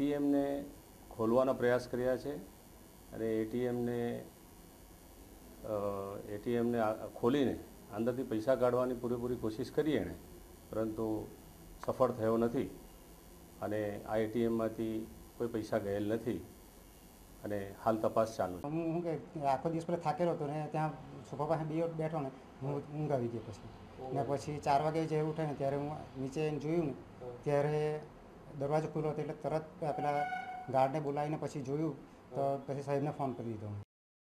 CM ने खोलવાનો પ્રયાસ કર્યા છે અને एटीएम ને અ एटीएम ને ખોલીને અંદરથી પૈસા કાઢવાની પૂરી પૂરી કોશિશ કરી એને પરંતુ સફળ થયો નથી અને આ एटीएम માંથી કોઈ પૈસા ગયાલ નથી અને હાલ તપાસ ચાલે હું હું કે આખો દિવસ પર થાકેલો તો રહે ત્યાં સપપા બેય બેઠોને હું ઉંગાવી દે પછી ને પછી 4 વાગે જે ઊઠે ને ત્યારે હું નીચે એન જોયું ત્યારે દરવાજો ખુલ્લો હતો એટલે તરત પેલા ગાર્ડને બોલાવીને પછી જોયું તો પછી સાહેબને ફોન કરી દીધો